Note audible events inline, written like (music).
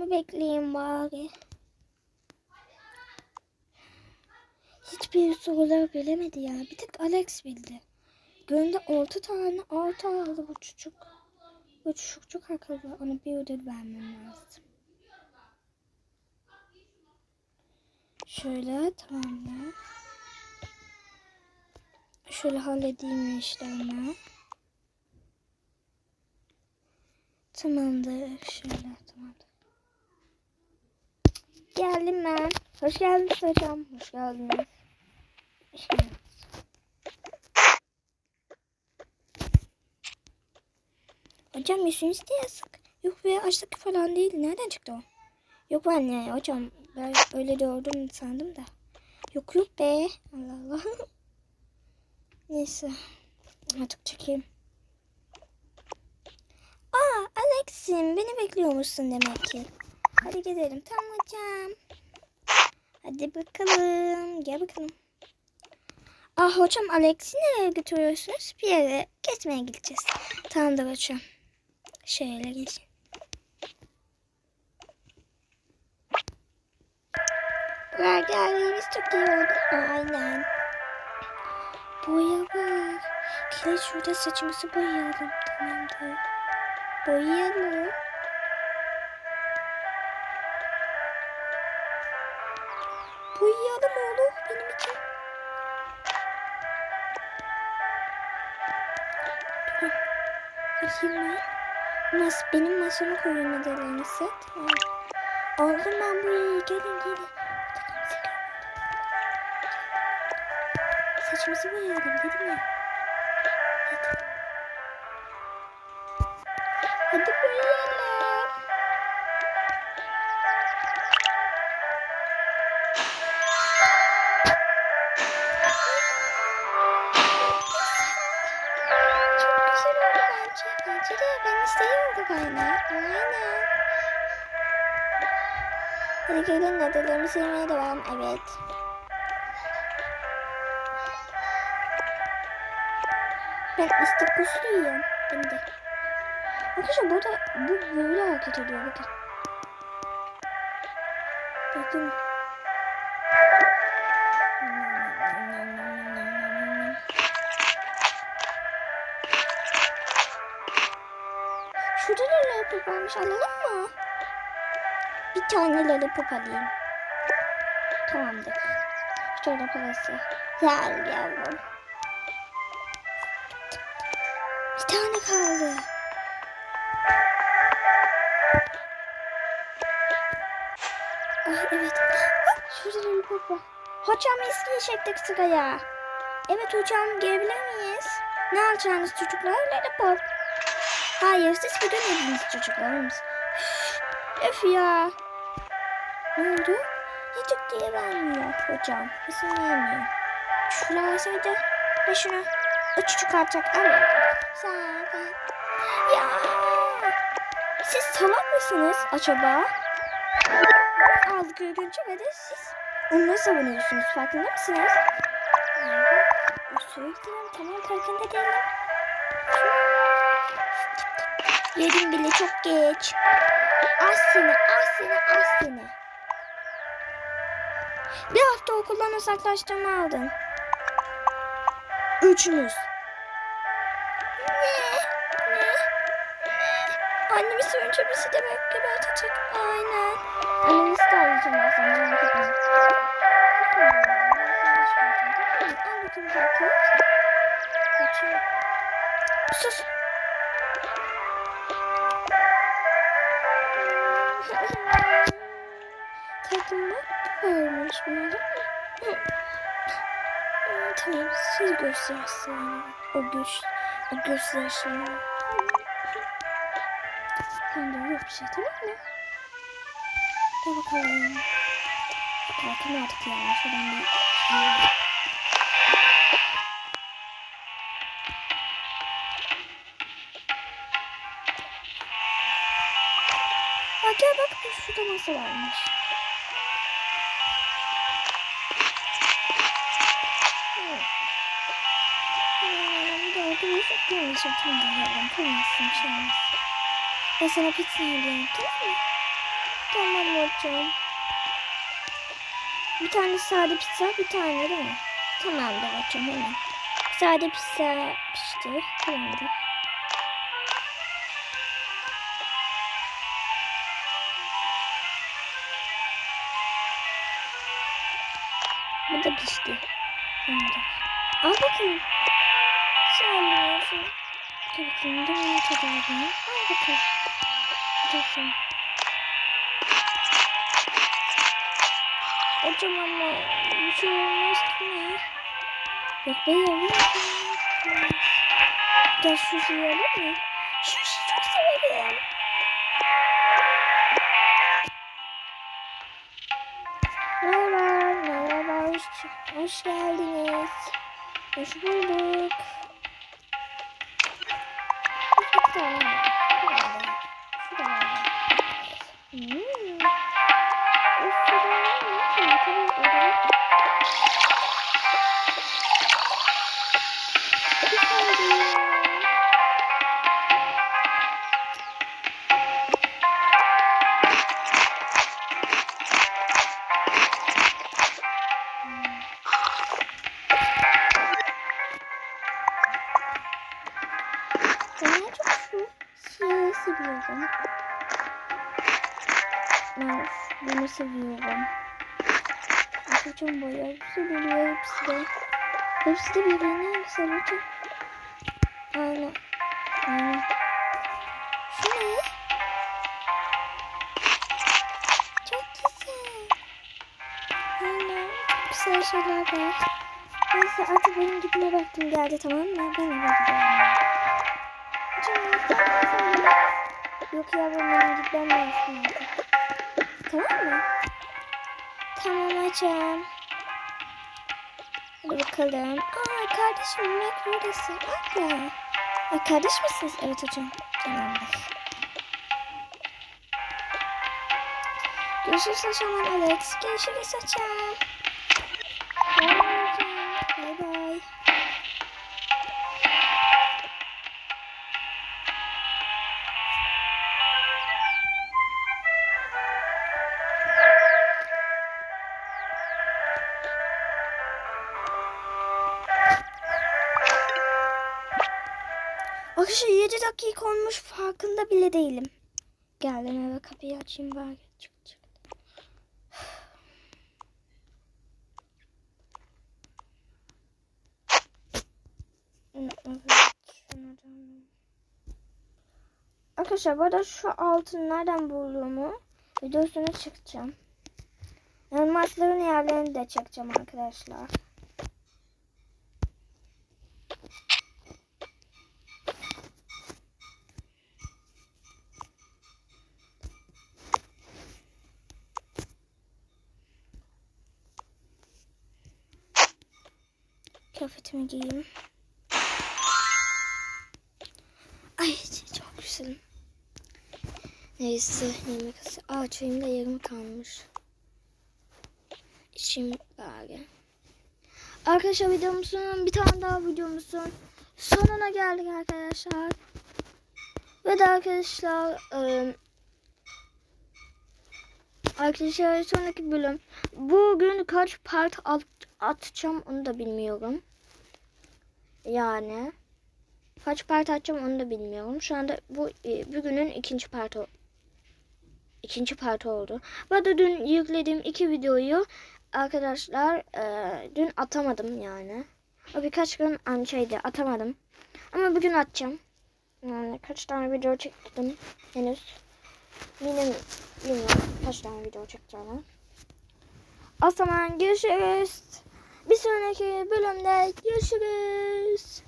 mı bekleyeyim bari? Hiçbir soruları bilemedi ya. Bir tek Alex bildi. Günde 6 tane altı aldı bu çocuk. Bu çocuk çok akıllı. Ona bir ödül vermem lazım. Şöyle tamamdır. Şöyle halledeyim işlerimi. Tamamdır. Şöyle tamamdır. Geldim ben. Hoş geldiniz hocam. Hoş geldiniz. Hoş geldiniz. Hocam yüzünüz de yazık. Yok be açlık falan değil. Nereden çıktı o? Yok ya hocam. Ben öyle gördüm sandım da. Yok yok be. Allah Allah. (laughs) Neyse. Artık çekeyim. Alex'im beni bekliyormuşsun demek ki. Hadi gidelim. Tamam hocam. Hadi bakalım. Gel bakalım. Ah hocam Alex'i nereye götürüyorsunuz? Bir yere gezmeye gideceğiz. Tamamdır hocam. Şöyle geçeyim. Buraya geldiğiniz çok iyi oldu. Aynen. Boya var. Gel şurada saçımızı boyayalım. Tamamdır. Boyayalım. Boyayalım oğlum benim için. Bakayım ben. Mas benim masama koyun modellerinizi. Tamam. Aldım ben burayı. Gelin gelin. Saçımızı boyayalım dedim ya. Bence. Bence de ben isteyiyordum aynen. Hadi gelin adalarımı sevmeye devam. Evet. Ben istakosluyum. Ben de. Arkadaşlar burada bu böyle hareket ediyor bakın. Bakın. Şurada da lollipop varmış alalım mı? Bir tane lollipop alayım. Tamamdır. Şöyle parası. Gel yavrum. Bir tane kaldı. Ah evet. Ah, Şurada lollipop var. Hocam eski çektik sıraya. Evet hocam gelebilir miyiz? Ne alacaksınız çocuklar? Lollipop. Hayır siz bir dönediniz çocuklarımız. Öf ya. Ne oldu? Hiç diye vermiyor hocam. İzin vermiyor. Şunu alsaydı. Ve çocuk alacak. Al. Sağ ol. Ya. Siz salak mısınız acaba? Aldık görünce ve de siz onları savunuyorsunuz. Farkında mısınız? Sürekli tamam farkında değilim. Yedim bile çok geç. Az seni, az seni, az seni. Bir hafta okuldan uzaklaştırma aldın. Üçünüz. Ne? Ne? Ne? Annemi söyleyince bizi de belki gebertecek. Aynen. Annemizi de arayacağım ben sana merak etme. Al bakayım kalkıp. Kaçıyor. Sus. Bak varmış bunlar. Tamam siz göstersin. O göz, o gözyaşlarını. Tamam yok bir şey tamam mı? Gel bakalım. Kalkın artık ya. Şuradan bir. Aa, gel bak şurada masa varmış. Arkadaşlar. Tamam da yavrum koymazsın bir şey olmaz. Ben sana pizza yediyorum tamam mı? hocam. Bir tane sade pizza, bir tane değil mi? Tamamdır hocam hemen. Sade pizza pişti. Tamamdır. Bu da pişti. Tamamdır. Al bakalım. Olun. Tabii ki de ne kadar bunu. Al bakalım. Bakalım. Hocam ama bir şey olmaz ki ne? Yok be yavrum. Gel şu yiyelim mi? Şu işi çok severim. Merhaba, merhaba, hoş, hoş geldiniz. Hoş bulduk. Var. Şurada. Şurada. Seviyorum. Ben bunu seviyorum. Hocam bayağı güzel oluyor hepsi de. Hepsi de birbirinden güzel hocam. Aynen. Aynen. Şu ne? Çok güzel. Aynen. Güzel şeyler var. Neyse artık benim gitme vaktim geldi tamam mı? Ben eve gidiyorum. Hocam, Yok yavrum benim gitmem lazım. Tamam mı? Tamam hocam. Bakalım. Aa kardeşim Mek buradasın. Abla. Aa, kardeş misiniz? Evet hocam. Tamamdır. Görüşürüz hocam Alex. Görüşürüz hocam. Bay Arkadaşlar 7 dakika olmuş farkında bile değilim. Geldim eve kapıyı açayım bari. Çık çık. (sighs) Arkadaşlar bu arada şu altın nereden bulduğumu videosunu çıkacağım. Elmasların yerlerini de çekeceğim arkadaşlar. Kıyafetimi giyeyim. Ay çok güzelim. Neyse yemek ası. Aa çayım da yarım kalmış. İçim bari. Arkadaşlar videomuzun bir tane daha videomuzun sonuna geldik arkadaşlar. Ve de arkadaşlar ıı, Arkadaşlar sonraki bölüm. Bugün kaç part at, atacağım onu da bilmiyorum. Yani kaç part atacağım onu da bilmiyorum. Şu anda bu e, bugünün ikinci partı ikinci partı oldu. Ben de dün yüklediğim iki videoyu arkadaşlar e, dün atamadım yani. O birkaç gün şeydi atamadım. Ama bugün atacağım. Yani kaç tane video çektim henüz. Benim bilmiyorum kaç tane video çekeceğimi. O zaman görüşürüz. Bir sonraki bölümde görüşürüz.